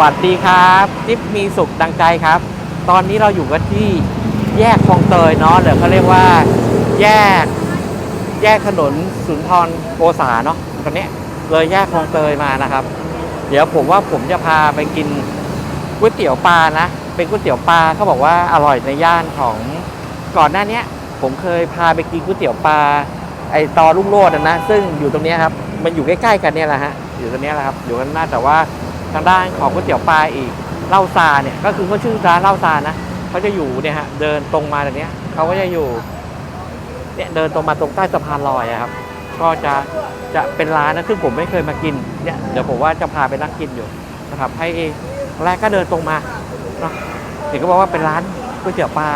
วัสดีครับจิ๊บมีสุขดังใจครับ ตอนนี้เราอยู่กันที่แยกคลองเตยเนาะหรือเขาเรียกว่า แยก แยกถนนสุนทรโกษาเนาะตอนนี้เลยแยกคลองเตยมานะครับ เดี๋ยวผมว่าผมจะพาไปกินก๋วยเตี๋ยวปลานะ เป็นก๋วยเตี๋ยวปลาเขาบอกว่าอร่อยในย่านของก่อนหน้านี้ผมเคยพาไปกินก๋วยเตี๋ยวปลาไอตอรุ่งโรจน์นะซึ่งอยู่ตรงนี้ครับมันอยู่ใกล้ๆกันเนี่ยแหละฮะอยู่ตรงนี้แหละครับอยู่กันหน้าแต่ว่า ทางด้านของก๋วยเตี๋ยวปลาอีกเล่าซาเนี่ยก็คือเขาชื่อร้านเล่าซานะเขาจะอยู่เนี่ยฮะเดินตรงมาตรงเนี้เขาก็จะอยู่เนี่ยเดินตรงมาตรงใต้สะพานลอยอะครับ ก็จะจะเป็นร้านนะซึ่งผมไม่เคยมากินเนี่ยเดี๋ยวผมว่าจะพาไปนั่งกินอยู่นะครับให้แรกก็เดินตรงมาเนาะเห็นก็บอกว่าเป็นร้านก๋วยเตี๋ยวปลา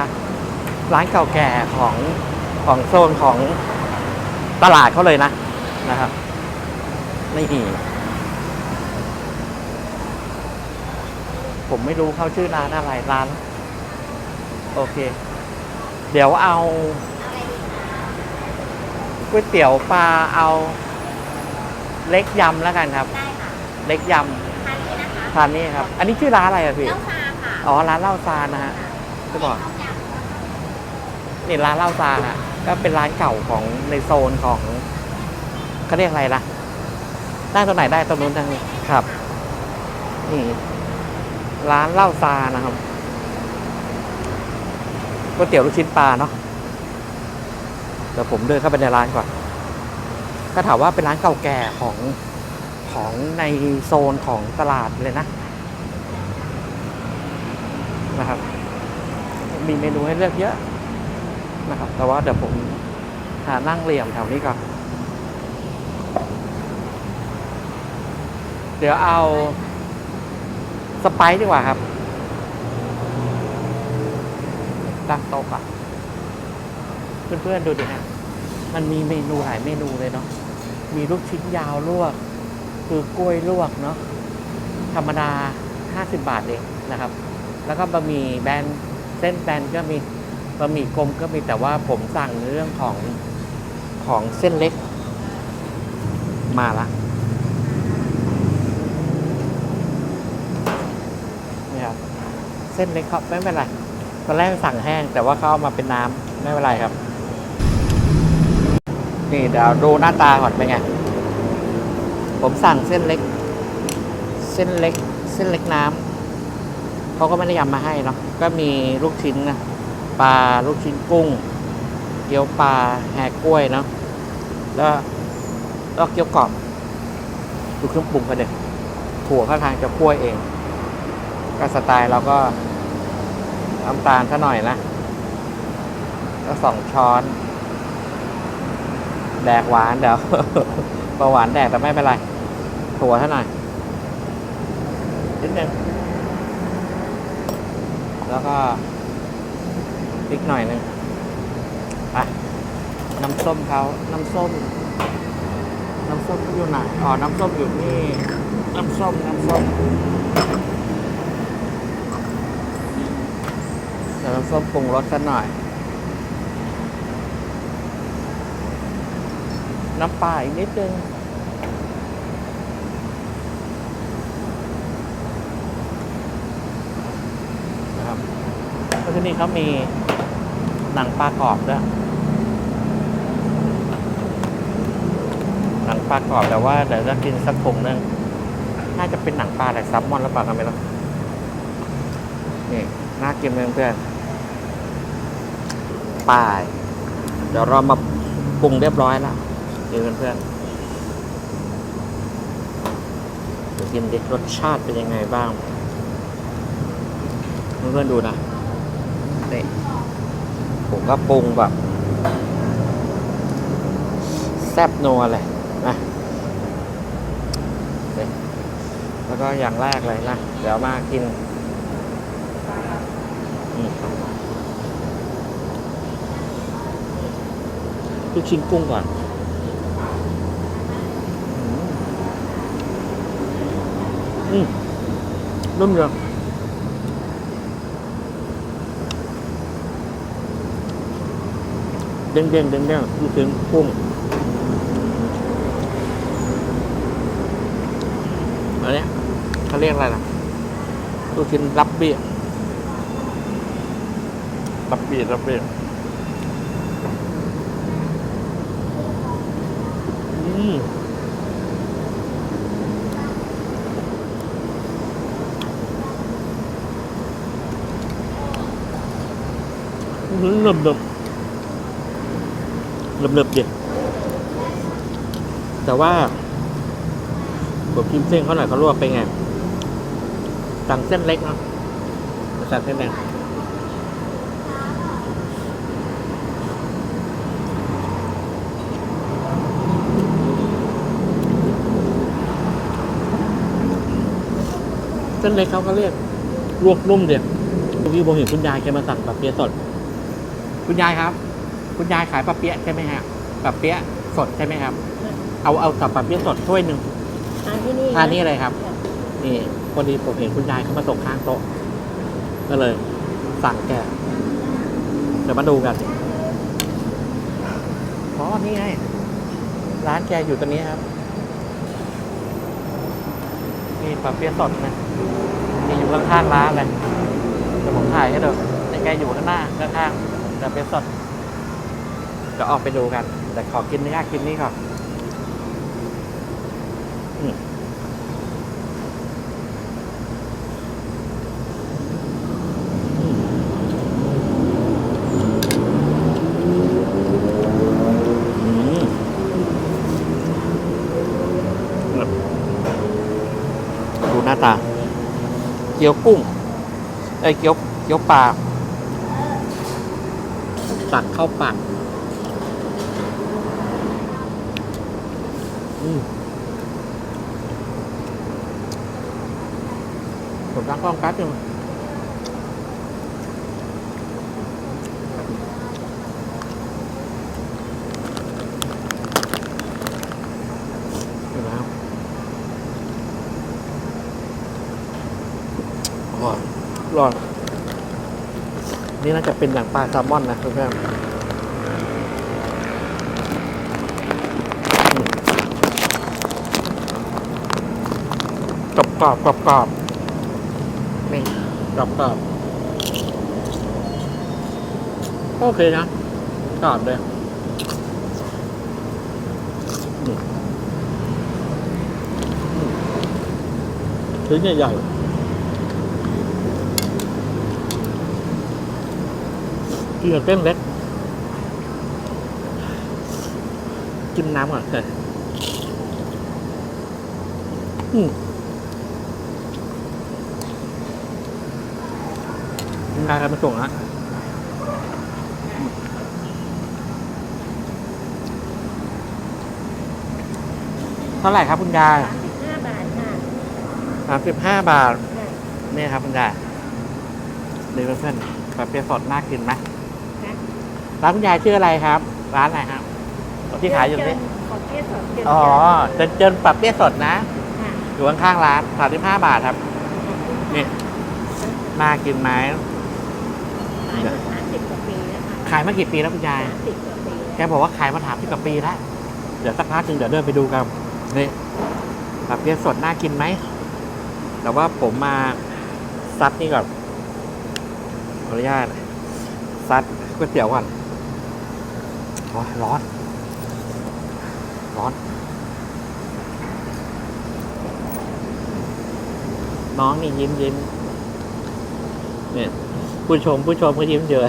ร้านเก่าแก่ของของโซนของตลาดเขาเลยนะนะครับนี่ ผมไม่รู้เขาชื่อร้านอะไรร้าน โอเค เดี๋ยวเอาก๋วยเตี๋ยวปลาเอาเล็กยำแล้วกันครับ ได้ค่ะเล็กยทานนี้นะคะำทานนี่ครับ อันนี้ชื่อร้านอะไรอะพี่เล้าซาค่ะอ๋อร้านเหล้าซานนะฮะจะบอก นี่ร้านเหล้าซานอะ ก็เป็นร้านเก่าของในโซนของเขาเรียกอะไรล่ะได้ตรงไหนได้ตรงนู้นทางนี้ครับ นี่ ร้านเหล้าซานะครับก๋วยเตี๋ยวลูกชิ้นปลาเนาะเดี๋ยวผมเดินเข้าไปในร้านก่อนก็ถามว่าเป็นร้านเก่าแก่ของของในโซนของตลาดเลยนะนะครับ มีเมนูให้เลือกเยอะนะครับ แต่ว่าเดี๋ยวผมหานั่งเหลี่ยมแถวนี้ก่อน เดี๋ยวเอา สไปซ์ดีกว่าครับตั้งโต๊ะก่อนเพื่อนๆดูดิฮะมันมีเมนูหลายเมนูเลยเนาะมีลูกชิ้นยาวลวก คือกล้วยลวกเนาะธรรมดา 50 บาทเองนะครับ แล้วก็บะหมี่แบนเส้นแบนก็มีบะหมี่กลมก็มีแต่ว่าผมสั่งเรื่องของของเส้นเล็ก มาละนี่ครับเส้นเล็กครับไม่เป็นไรตอนแรกสั่งแห้ง แต่ว่าเขาเอามาเป็นน้ำไม่เป็นไรครับ นี่เดี๋ยวดูหน้าตาก่อนเป็นไง ผมสั่งเส้นเล็ก เส้นเล็ก เส้นเล็กน้ำเขาก็ไม่ได้ยำมาให้เนาะก็มีลูกชิ้นนะปลาลูกชิ้นกุ้ง เกี๊ยวปลาแหกกล้วยเนาะแล้วแล้วเกี๊ยวกรอบดูเครื่องปรุงกันเด็กถั่วข้างทางจะคั่วเองก็สไตล์เราก็ น้ำตาลซะหน่อยนะก็สองช้อน แดกหวานเดี๋ยวเบาหวานแดกแต่ไม่เป็นไร ถั่วซะหน่อยนิดนึงแล้วก็พริกหน่อยนึงอะน้ำส้มเขาน้ำส้ม น้ำส้มอยู่ไหนอ๋อน้ำส้มอยู่นี่ น้ำส้ม น้ำส้มเดี๋ยว น้ำส้มปรุงรสสักหน่อย น้ำปลาอีกนิดนึงนะครับเพราะที่นี่เขามีหนังปลากรอบด้วยหนังปลากรอบแต่ว่าเดี๋ยวจะกินสักถุงนึงน่าจะเป็นหนังปลาอะไรซับมอนหรือเปล่ากันไม่รู้นี่น่ากินเลยเพื่อน ปลาย เดี๋ยวเรามาปรุงเรียบร้อยแล้วเดี๋ยเพื่อนๆกินดิรสชาติเป็นยังไงบ้าง เพื่อนๆดูนะนี่ผมก็ปรุงแบบแซ่บนัวเลยนะนี่แล้วก็อย่างแรกเลยนะ เดี๋ยวมากิน อืม ลูกชิ้นกุ้งก่อนอืมนุ่มเลยเด้งเด้งเด้งเด้งลูกชิ้นกุ้งอันนี้เขาเรียกอะไรล่ะลูกชิ้นรับเบี้ยรับเบี้ยรับเบี้ยอืม หนึบหนึบหนึบหนึบหนึบดิแต่ว่าผมกินเส้นเขาหน่อยเขาลวกไปไง สั่งเส้นเล็กเนาะสั่งเส้นเล็ก เส้นเล็กเขาก็เรียกลวกนุ่มเดียวเมื่อกี้ผมเห็นคุณยายแกมาสั่งปลาเปี๊ยะสด คุณยายครับ คุณยายขายปลาเปี๊ยะใช่ไหมฮะปลาเปี๊ยะสดใช่ไหมครับ เอาเอากับปลาเปี๊ยะสดถ้วยหนึ่งทานที่นี่ทานนี่อะไรครับ นี่พอดีผมเห็นคุณยายเขามาส่งข้างโต๊ะก็เลย สั่งแกเดี๋ยวมาดูกันอ๋อนี่ไงร้านแกอยู่ตรงนี้ครับนี่ปลาเปี๊ยะสดนะ นี่อยู่ข้างๆร้านเลยเดี๋ยวผมถ่ายให้ดูนี่แกอยู่ข้างหน้าข้างๆปลาเปี๊ยะสดเดี๋ยวออกไปดูกัน แต่ขอกินเนื้อกินนี่ก่อนดูหน้าตา เกี๊ยวกุ้งไอ้ยเกี๊ยวเกี๊ยวปลาตักเข้าปากอืมผมตั้งกล้องแป๊บนึงเห็นไหมครับอร่อย อร่อยนี่น่าจะเป็นอย่างปลาแซลมอนนะเพื่อนๆอืมกรอบกรอบกรอบกรอบนี่กรอบกรอบโอเคนะกรอบเลยอืมอืมชิ้นใหญ่ๆ กินกับเส้นเล็กจิ้มน้ำก่อนเลยอืมคุณยายใครมาส่งนะเท่าไหร่ครับคุณยายสามสิบห้าบาทค่ะสามสิบห้าบาทค่ะนี่ครับคุณยายนี่เพื่อนๆปลาเปี๊ยะสดน่ากินไหมค่ะ ร้านคุณยายชื่ออะไรครับ ร้านอะไรครับที่ขายอยู่นี่ขอเทียบสดเทียบอ๋อเจนเจนปรับเปี้ยสดนะ ค่ะอยู่ข้างๆร้านสามสิบห้าบาทครับ นี่น่ากินไหมขายมาสามสิบกว่าปีแล้วค่ะขายมากี่ปีแล้วคุณยาย สามสิบกว่าปีแกแล้วบอกว่าขายมาถามที่กับปีแล้ว เดี๋ยวสักพักหนึ่งเดี๋ยวเดินไปดูกันนี่ปรับเปี้ยสดน่ากินไหม แต่ว่าผมมาซัดนี่ก่อนขออนุญาตซัดก๋วยเตี๋ยวก่อน โอ้ยร้อน ร้อน น้องนี่ยิ้มยิ้มเนี่ยผู้ชมผู้ชมก็ยิ้มเยอะ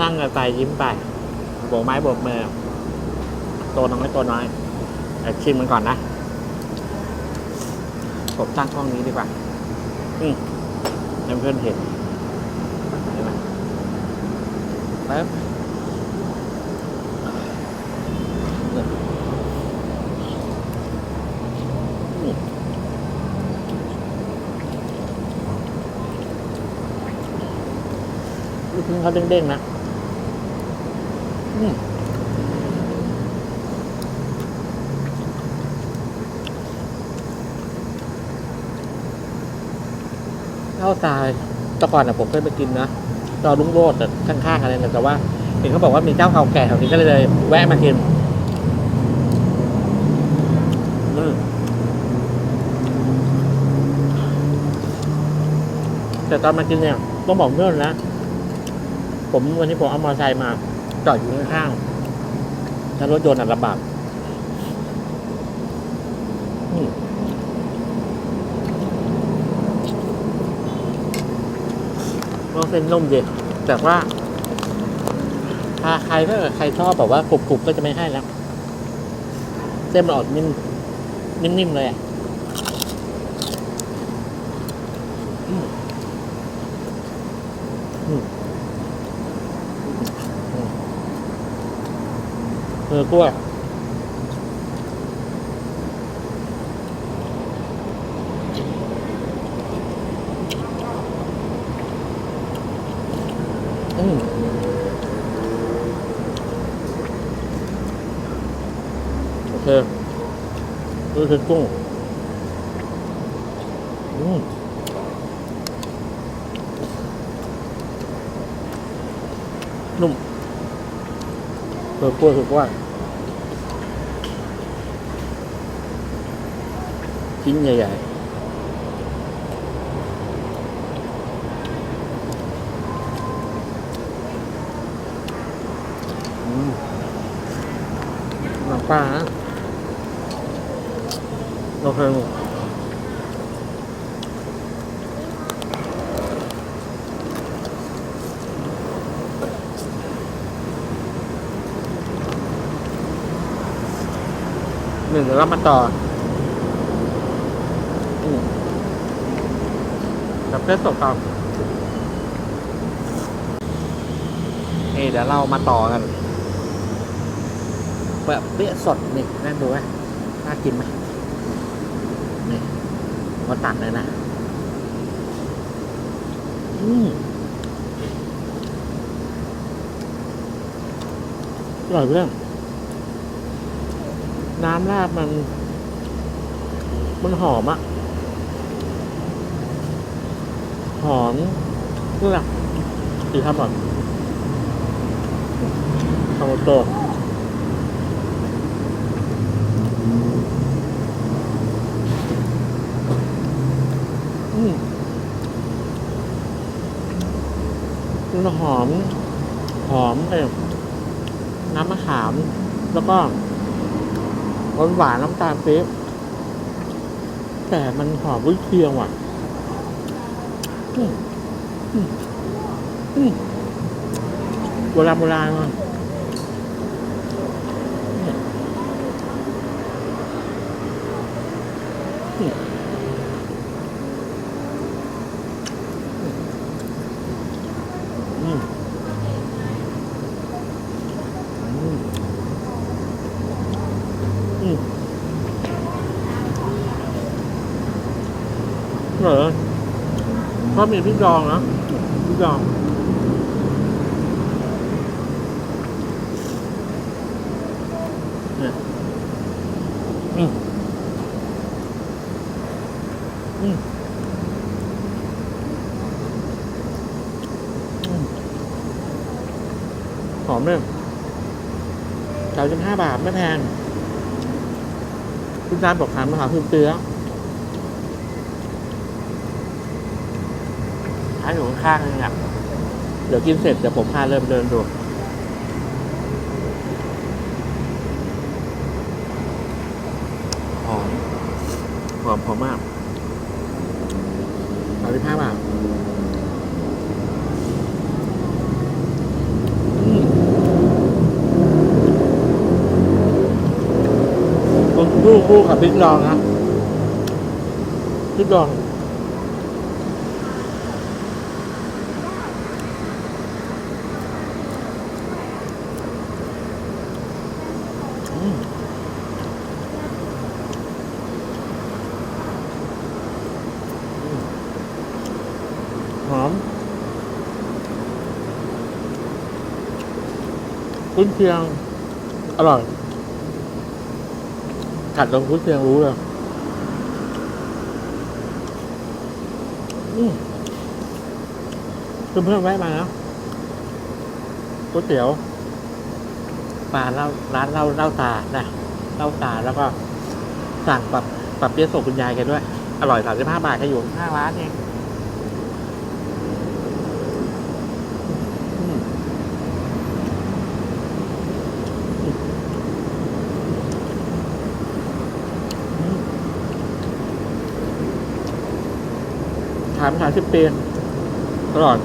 นั่งกันไปยิ้มไปโบกไม้โบกมือตัวน้อยตัวน้อยแต่ชิมมันก่อนนะ ผมตั้งกล้องนี้ดีกว่า อืมให้เพื่อนเห็นเห็นไหม ป๊บลูกชิ้นเขาเด้งๆนะอืมข้าวทรายแต่ก่อนอะผมเคยไปกินนะ ตอนลุงโรดแต่ข้างๆอะไรนะแต่ว่าเห็นเขาบอกว่ามีเจ้าเก่าแก่แถวนี้ก็เลยแวะมากินแต่ตอนมากินเนี่ยต้องบอกเพื่อนนะผมวันนี้ผมเอามอเตอร์ไซค์มาจอดอยู่ข้างๆถ้ารถยนต์อะลำบาก ก็เส้นนุ่มดีแต่ว่าถ้าใครถ้าเกิดใครชอบแบบว่ากรุบๆก็จะไม่ให้แล้วเส้นมันออกนิ่มนิ่มๆเลยอะอืมอืมเออกล้วย โอเคนี่คือกุ้งอืมนุ่มเออกล้วยคือกล้วยชิ้นใหญ่ๆอืมน้ำ ปลาโอเคหนึ่งเดี๋ยวเรามาต่อกับเพื่อนตกต่อเอเดี๋ยวเรามาต่อกัน แบบเปี้ยสดนี่น่าดูไหมน่ากินไหมนี่มก็ตัดเลยนะ อืมอร่อยเพื่อนน้ำราดมัน มันหอมอะหอมนี่แหละดีครับก่อนคาโมโต มันหอม หอมเอ้ยน้ำมะขาม แล้วก็หวานหวานๆน้ำตาลปี๊บแต่มันหอมวุ้ยเคียงว่ะโบราณโบราณว่ะเนี่ยอืมอืมอืมอืมเหรอ เพราะมีพริกดองนะพริกดองเนี่ยอืมอืมหอมเลยสามสิบห้าบาทไม่แพงคุณจานบอกขายมาหาคือเตื้อายอยู่ข้างๆนึงอะเดี๋ยวกินเสร็จเดี๋ยวผมพาเริ่มเดินดูหอมหอมหอมมากสามสิบห้าบาทอืมต้งคู่คู่กับพริกดองนะพริกดอง กุ้นเชียง อร่อยกัดลงกุ้นเชียงรู้เลยอืมเพื่อนๆแวะมาแล้วก๋วยเตี๋ยวปลาเล่าร้านเล่าเล่าตานะเล่าตาแล้วก็สั่งปรับปรับเปี๊ยะส่งคุณยายแกันด้วย อร่อยสามสิบห้าบาทแค่อยู่ข้าร้านเอง ขายมาสามสิบปีตลอด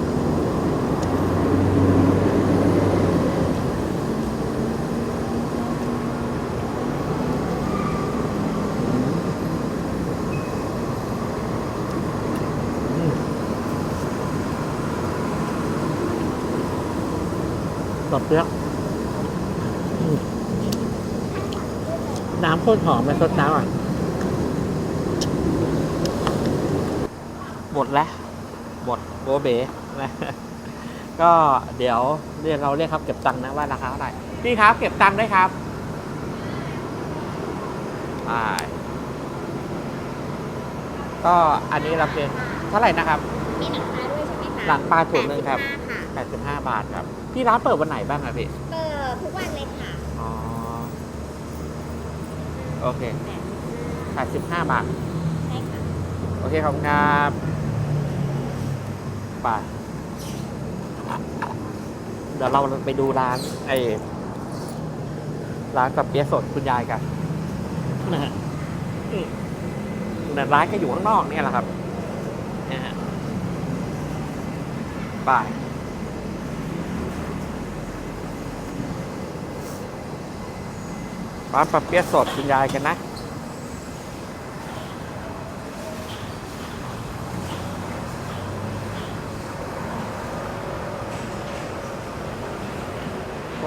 ตบเปรี้ยวอืมน้ำโคตรหอมเลยสดน้ำอะ หมดแล้ว หมด โบเบนะก็เดี๋ยวเรียกเราเรียกครับเก็บตังค์นะว่าราคาเท่าไหร่พี่ครับเก็บตังค์ได้วยครับอ่าก็อันนี้เราเป็นเท่าไหร่นะครับ มีหนังปลาด้วยใช่ไหมคะหนังปลาถุงหนึ่งครับ85ค่ะ 85 บาทครับ พี่ร้านเปิดวันไหนบ้างอะพี่ เปิดทุกวันเลยค่ะอ๋อ โอเค 85 บาท ใช่ค่ะ โอเคขอบคุณครับ ไปเดี๋ยวเราไปดูร้านไอ้ร้านกับเปี๊ยะสดคุณยายกันนะฮะอืมแต่ร้านก็อยู่ข้างนอกเนี่ยแหละครับนะฮะไปร้านปลาเปี๊ยะสดคุณยายกันนะ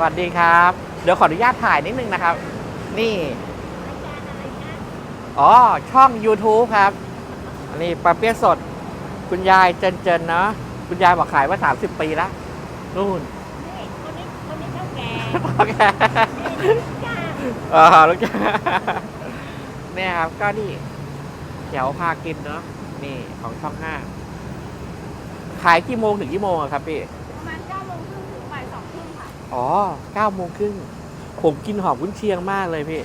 วัสดีครับ เดี๋ยวขออนุญาตถ่ายนิดนึงนะครับ นี่ อ๋อ ช่อง YouTube ครับ อันนี้ปลาเปี๊ยะสด คุณยายเจนเจนๆเนาะ คุณยายบอกขายมา 30 ปีแล้วนู่นนี่คนนี้คนนี้เท่าแก่โอเคจ้าเออลูกจ้าเนี่ยครับ ก็นี่เดี๋ยวพากินเนาะ นี่ของช่องห้า ขายกี่โมงถึงกี่โมงอะครับพี่ ประมาณเก้า อ๋อเก้าโมงครึ่ง ผมกินหอมกุ้นเชียงมากเลยพี่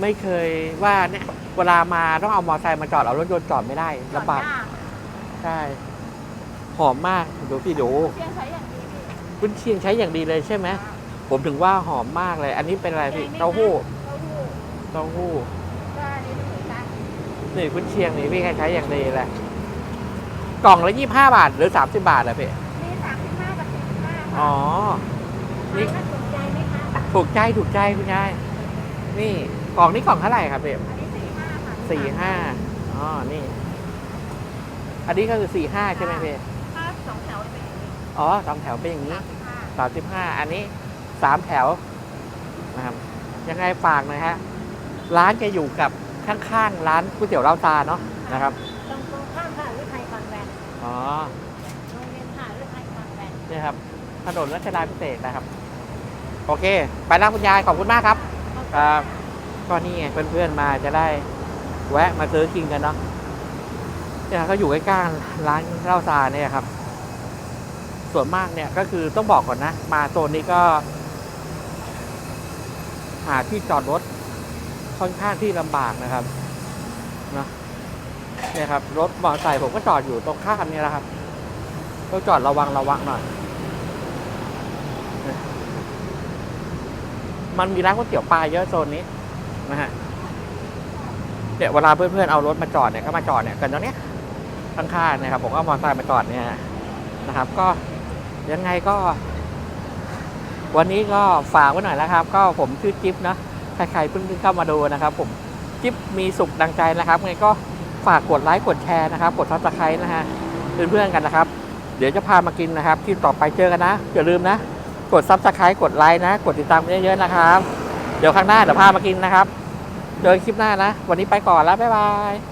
ไม่เคยว่าเนี่ยเวลามาต้องเอามอเตอร์ไซค์มาจอด เอารถยนต์จอดไม่ได้ลำบากใช่ หอมมากดูพี่ดูเชียงใช้อย่างดีพี่กุ้นเชียงใช้อย่างดีเลยใช่ไหม ผมถึงว่าหอมมากเลย อันนี้เป็นอะไรพี่ เต้าหู้ เต้าหู้เต้าหู้ก็อันนี้เป็นหมูจ้านี่กุ้นเชียงนี่พี่ใช้อย่างดีเลยกล่องละยี่ห้าบาทหรือสามสิบาทอะพี่มีสามสิบห้ากับสี่สิบห้าอ๋ค่ะอ นี่นี่าสนใจไหมคะถูกใจถูกใจคุณยายนี่กล่องนี้กล่องเท่าไหร่ครับพี่อันนี้สี่ห้าค่ะสี่ห้าอ๋อ นี่ อันนี้ก็คือสี่ห้าใช่ไหมพี่ถ้าสองแถวจะเป็นอย่างนี้อ๋อสองแถวเป็นอย่างนี้สามสิบห้าสามสิบห้าอันนี้สามแถวนะครับ ยังไงฝากหนะฮะ ร้านจะอยู่กับข้างๆร้านก๋วยเตี๋ยวเราตาเนาะนะครับตรงตรงข้ามค่ะฤทัยคอนแวนต์อ๋อโรงเรียนค่ะฤทัยคอนแวนต์นี่ครับถนนรัชดาพิเศษกนะครับ โอเค ไปแล้วคุณยายขอบคุณมากครับครับก็นี่ไงเพื่อนๆมาจะได้แวะมาซื้อกินกันเนาะเนี่ยเขาอยู่ใกล้ๆร้านเหล้าซาเนี่ยครับ ส่วนมากเนี่ยก็คือต้องบอกก่อนนะ มาโซนนี้ก็ หาที่จอดรถค่อนข้างที่ลำบากนะครับเนาะเนี่ยครับ รถมอเตอร์ไซค์ผมก็จอดอยู่ตรงข้ามนี่แหละครับต้องจอดระวังระวังหน่อย มันมีร้านก๋วยเตี๋ยวปลาเยอะโซนนี้นะฮะเนี่ยเวลาเพื่อนๆเอารถมาจอดเนี่ยก็มาจอดเนี่ยกันตรงเนี้ยข้างๆนะครับผมก็มอเตอร์ไซค์มาจอดเนี่ยนะครับ ก็ยังไงก็ วันนี้ก็ฝากไว้หน่อยแล้วครับ ก็ผมชื่อจิ๊บนะใครๆเพิ่งเข้ามาดูนะครับ ผมจิ๊บมีสุขดังใจนะครับไงก็ฝากกดไลค์กดแชร์นะครับ กดซับสไครต์นะฮะเพื่อนๆกันนะครับ เดี๋ยวจะพามากินนะครับที่ต่อไปเจอกันนะอย่าลืมนะ กดซับสไครต์กดไลค์นะ กดติดตามเยอะๆนะครับ เดี๋ยวครั้งหน้าเดี๋ยวพามากินนะครับเจอกันคลิปหน้านะ วันนี้ไปก่อนแล้ว บ๊ายบาย